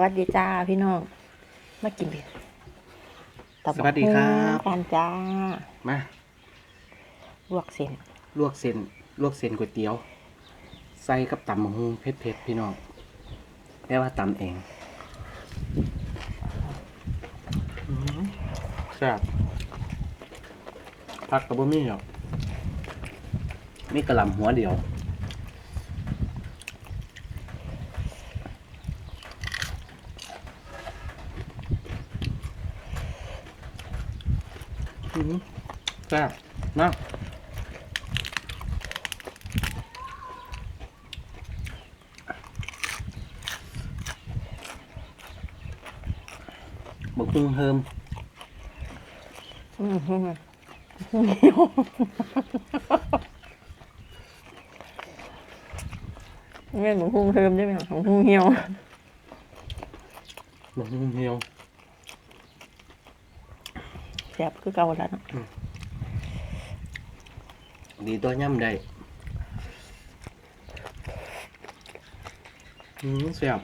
วัสดีจ้าพี่น้อง มากินเบียร์ตัสวัสดีครับกันจ้า มา ลวกเส้น ลวกเส้น ลวกเส้นก๋วยเตี๋ยว ใส่กับตำมะฮุงเผ็ดๆพี่น้องแม่ว่าตำเองอื้อหือแซ่บผักกับบ่มีหรอกมีกระหล่ำหัวเดียว อือหือแซ่บมากบกพึ่งเฮิมอื้อหือเงี้ยหมูพุงเทิมได้ไหมของพุงเหี่ยว บกพึ่งเฮียว แซ่บคือเก่าแล้วเนาะดีตัวย่ำได้อืมแซ่บ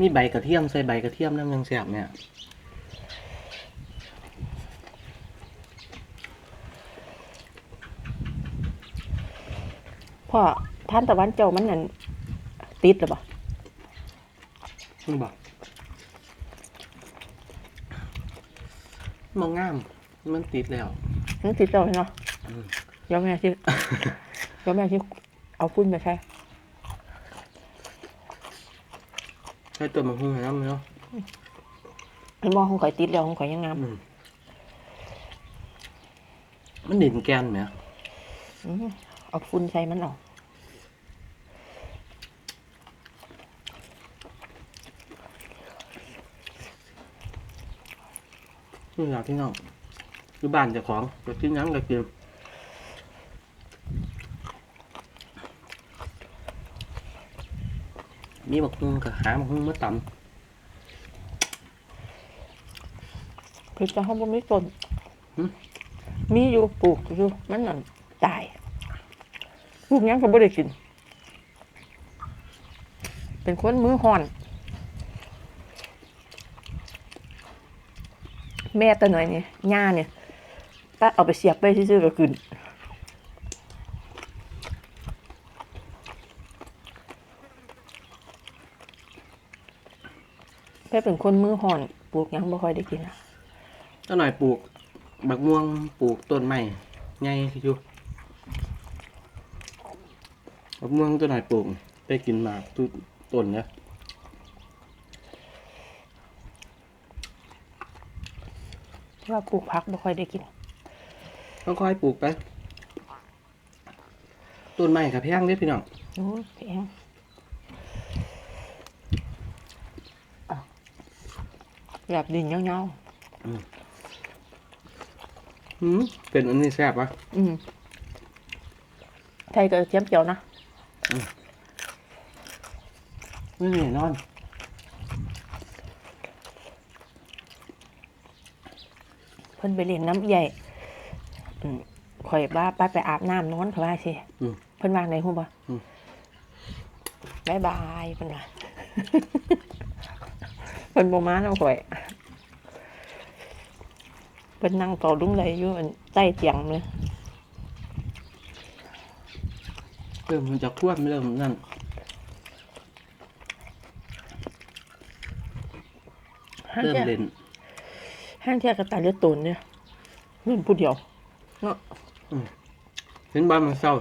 นี่ใบกระเทียมใส่ใบกระเทียมน้ำยังแซ่บเนี่ยพ่อท่านตะวันเจ้ามันนั่นติดหรือเปล่านี่บอก มองงาม มันติดแล้ว มันติดเจ้าเนาะอืม เดี๋ยวแม่ที่ เดี๋ยวแม่ที่เอาฟุ้นไปใช้ใช้ตัวมังคุดน้ำเนาะไอ้หมอของข่อยติดแล้วของข่อยยังงามอืมมันเด่นแกนไหม อืมเอาฟุ้นใส่มันเอา นี่อยากที่น้องอยู่บ้านเจ้าของจะกินหยังก็กินมีบักฮุงกับหาบักฮุงมาตคือจะห้องบ่มีต้นมีอยู่ปลูกอยู่มันนั่นตายปลูกหยังก็บ่ได้กิน เป็นคนมือห่อน แม่ตัวหน่อยเนี่ยย่าเนี่ยตัดเอาไปเสียบไปซื่อๆก็ขึ้นแม่เป็นคนมือห่อนปลูกยังบ่ค่อยได้กินอะำเจ้าหน่อยปลูกบักม่วงปลูกต้นไม้ไงอยู่บักม่วงเจ้าหน่อยปลูกไปกินหมากตุต้นเนี่ย ว่าปลูกผักบ่ค่อยได้กินค่อยๆปลูกไปต้นไม้กับแพงเด้อพี่น้องโอ้ยแพงอะอยากดินเงาหืมเป็นอันนี้แซ่บปะๆอืมไทยกับเทียมเจียวนะไม่แน่นอน เพิ่นไปเล่นน้ำใหญ่อืมข่อยบ้าไปไปอาบน้ำนอนเขาว่าสิอืมเพิ่นวางในหูบ่อืมบายบายเพิ่นว่าเพิ่นบ่มาแล้วข่อยเพิ่นนั่งเฝ้าลุงเลยอยู่อันใต้เตียงเลยเริ่มมันจะคว่ำเริ่มนั่นห้างเริ่มเที่ยเล่น ห้างเที่ยกระต่ายเลือดตูนเนี่ยนี่ผู้เดียวเนาะเห็นบ้านมันเศร้า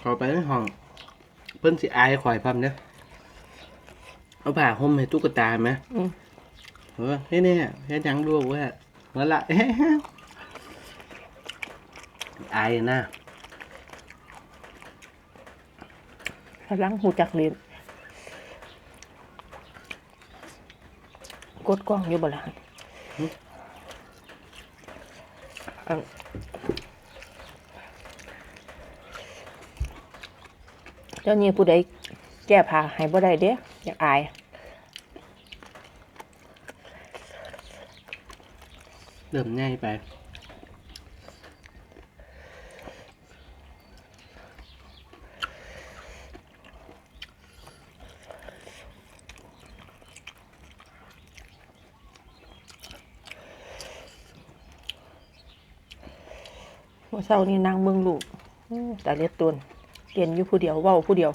เขาไปในห้อง เพิ่นสิอายข่อยพร้อมเนี่ยเอาผ้าห่มให้ตุ๊กตาไหมอืมเออเฮ้ยเนี่ยเฮ็ดหยังดูเว่าเมื่อละอายนะพลังหูจักเรียนกดกล้องอยู่บ่ล่ะอัน เจ้านี่ผู้ใดแก้ผ้าให้บ่ได้เด้อยากอายเริ่มง่ายไป มื่อเช้านี่นางเบิ่งลูกอื้อแต่เลียดตวนเรียนอยู่ผู้เดียวเว้าผู้เดียว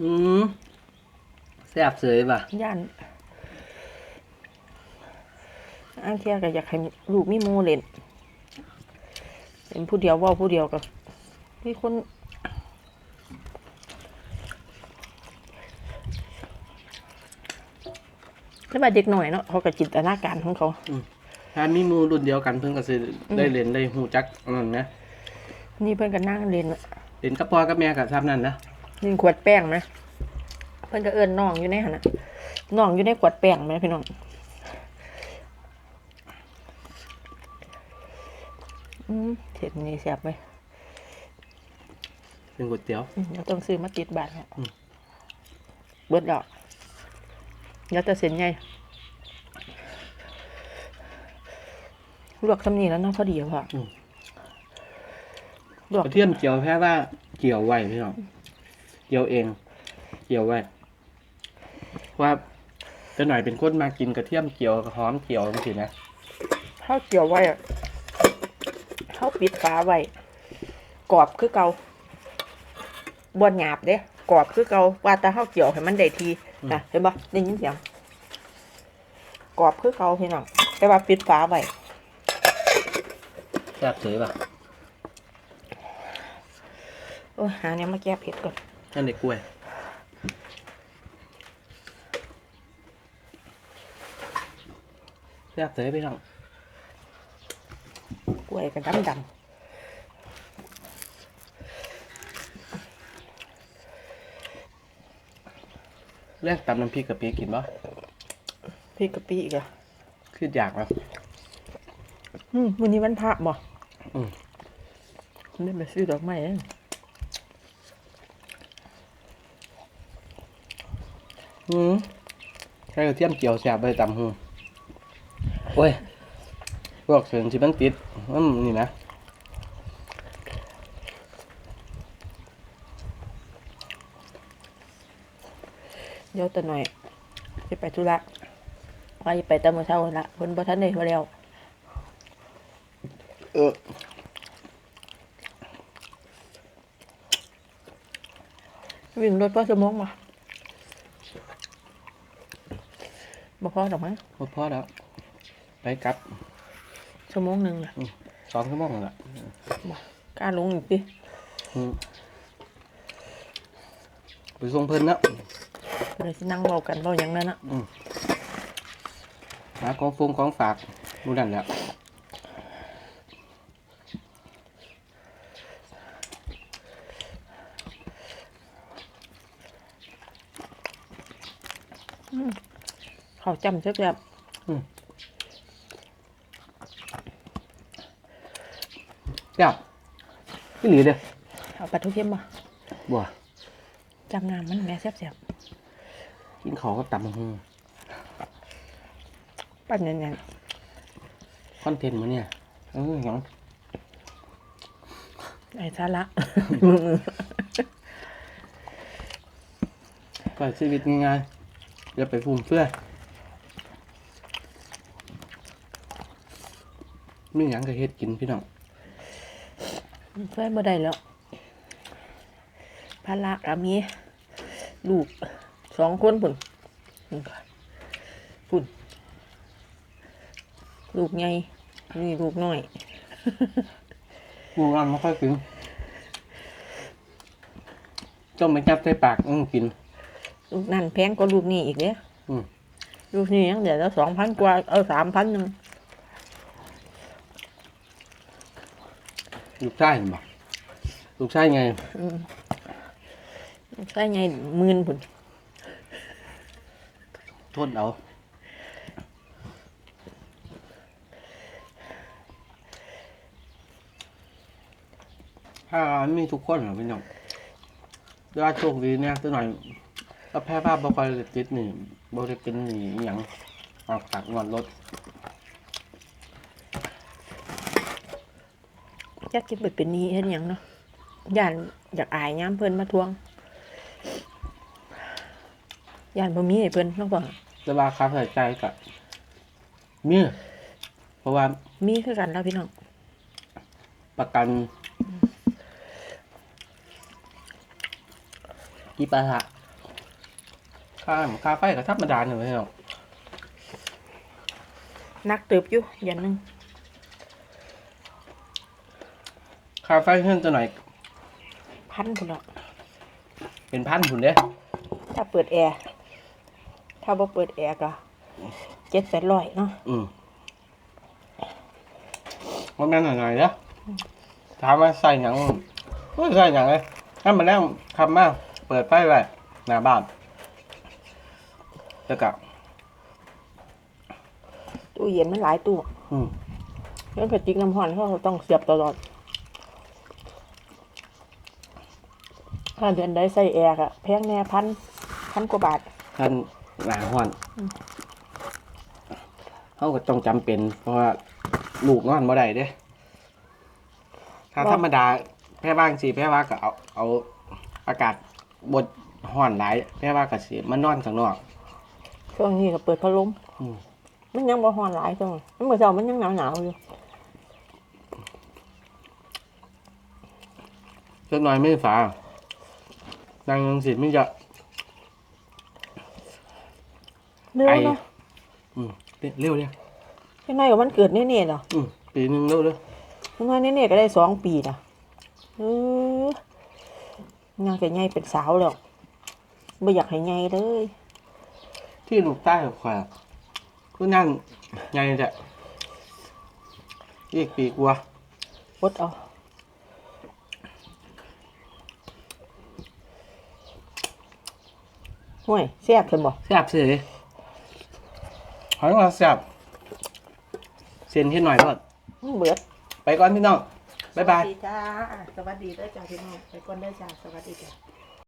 อืมแซ่บเสยป่ะย่านอันเที่ยก็อยากให้ลูกมีหมูเล่นเป็นผู้เดียวเว่าผู้เดียวกับมีคน ถ้าว่าเด็กหน่อยเนาะเขาก็จินตนาการของเขา ถ้ามีหมูรุ่นเดียวกันเพิ่นก็สิได้เล่นได้ฮู้จักอันนั้นนะนี่เพื่อนก็นั่งเล่นอะเล่นกับพ่อกับแม่ก็ซ้ำนั่นนะนี่ขวดแป้งไหมเพื่อนก็เอิ้นน้องอยู่ในหันนะน้องอยู่ในขวดแป้งไหมพี่น้องอืมเห็ดนี่แซ่บไหมเป็นก๋วยเตี๋ยว อืมเราต้องซื้อมาติดบาทครับอืม เบิดดอก เดี๋ยวจะเส้นใหญ่ลวกคำนี้แล้วเนาะพอดีอะพ่ออลวกกระเทียมเจียวแค่ว่าเกี่ยวไว้พี่น้องเกี่ยวเองเกี่ยวไว้เพราะว่าจะหน่อยเป็นคนมากินกระเทียมเจียวกับหอมเจียวจังซี่นะข้าวเกี่ยวไว้อะข้าวปิดฝาไว้กรอบคือเกาบวนหยาบเด้กรอบคือเกาว่าแต่ข้าวเกี่ยวให้มันได้ที นะเห็นปะได้ยินเสียงกรอบคือเกาพี่น้องแต่ว่าปิดฝาไว้แซ่บเสยป่ะโอ้ยหาเนี่ยมาแก้เผ็ดก่อนนั่นเด็กกล้วยแซ่บเสยพี่น้องกล้วยกับดำด แรกตำน้ำพริกกะปิกินบ่ำพริกกะปิอีกอะคืออยากแล้วอืมวันนี้วันพระบ่อืม ได้ไปซื้อดอกไม้เองอืมใช้กระเทียมเจียวแซ่บไปตำหูโอ้ยพวกเส้นที่มันติดมันนี่นะ ดี๋ยวแต่หน่อยจะไปธุระว่าจะไปแตะมือเช้าละเพิ่นบ่ทันได้มาแล้วเออวิ่งรถก็ชั่วโมงมาบ่พอดอกมั้งหมดพอแล้ว ไปกลับชั่วโมงหนึ่งล่ะสองชั่วโมงละกล้าลงอีกดิอืมไปส่งเพิ่นเนาะ เดี๋ยวสินั่งเว้ากันเว้าหยังนั่นน่ะหาของฟงของฝากดูนั่นแหละเขาจำจักแบบแซ่บพี่หลีเด้อเอาปลาทุเทียมมาบัวจำน้ำมันแม่แซ่บ กินของก็ตำหูๆปั้นยันคอนเทนต์มื้อเนี่ยเออหยังๆไอ้สาระก็ชีวิตง่ายๆอย่าไปฟุ่มเฟือยมีหยังก็เฮ็ดกินพี่น้องเพื่อนบ่ได้แล้วภาระก็มีลูก สองคนพุ่นนี่ค่ะพุ่นลูกใหญ่นี่ลูกน้อยกูงานไม่ค่อยกินจ้องไปจับใส่ปากอือกิน ลูกนั่นแพงกว่าลูกนี่อีกเนี่ยอืมลูกนี่ยังเดี๋ยวละสองพันกว่าเอาสามพันหนึ่งลูกชายเห็นบ่ลูกชายไงอืมใช่ไงหมื่นพุ่นโทษเอาถ้ามีทุกคนเหรอพี่น้องแต่ว่าโชคดีเนี่ยตัวหน่อยก็แพ้ภาพบ่ค่อยได้ติดนี่บ่ได้เป็นหนีอหย่างออกจากงอนรถอยากกินไปเป็นนี้เห็นหยังเนาะย่านอยากอายย้ำเพิ่นมาทวงย่านบ่มีให้เพิ่นเนาะบ่ แต่ว่าค่าใช้จ่ายกับมีราะว่ามีคือกันแล้วพี่น้องประกันอีปะทะค่าค่าไฟก็ธรรมดาเนี่ยพี่น้องนักเติบอยู่อย่างหนึงค่าไฟขึ้นตัวหน่อยพันพุ่นละเป็นพันผุนเด้ถ้าเปิดแอร์ ถ้าบ่เปิดแอร์ก็เจ็ดแปดร้อยเนาะอืมว่าแม่นหน่อยๆเด้อถามว่าใส่หยังไม่ใส่หยังเลยถ้ามันแล้วคำมากเปิดไฟไว้หน้าบ้านแล้วก็ตู้เย็นมันหลายตู้อืมเรื่องกระติกน้ำร้อนเขาก็ต้องเสียบตลอด ถ้าเดือนใดใส่แอร์อะแพงแน่พันพันกว่าบาท ท่าน หนาห้อนเขาก็ต้องจำเป็น เพราะว่าลูกนอนบ่ได้เด้ถ้าบ่ธรรมดาแพ้บ้างสิแพ้ว่าก็เอาเอาอากาศบดห้อนหลายแพ้ว่าก็สิมันนอนข้างนอก ช่วงนี้ก็เปิดพัดลมอืมมันยังบ่ร้อนหลายตรงมันเมื่อเช้ามันยังหนาวหนาวๆอยู่เล็กน้อยไม่ฝาดังยังสิไม่จะ เร็วไอเนาะอืมเร็วเลยยังไงกับมันเกิดเน่ๆเนาะอืมปีหนึงเร็วเลยยังไงเน่ๆก็ได้สองปีนะเออยังจะใหญ่เป็นสาวแล้วไม่อยากให้ใหญ่เลย ที่ลูกใต้กับข่อยก็นั่นไงแหละอีกปีกว่าอดเอาห่วยแซ่บเพิ่นบ่แซ่บสิ หอยมาแซ่บเซ็นที่หน่อยก่อนมันเบิดไปก่อนพี่น้องบ๊ายบาย สวัสดีจ้า สวัสดีเด้อจ้าพี่น้องไปก่อนเด้อจ้า สวัสดีจ้า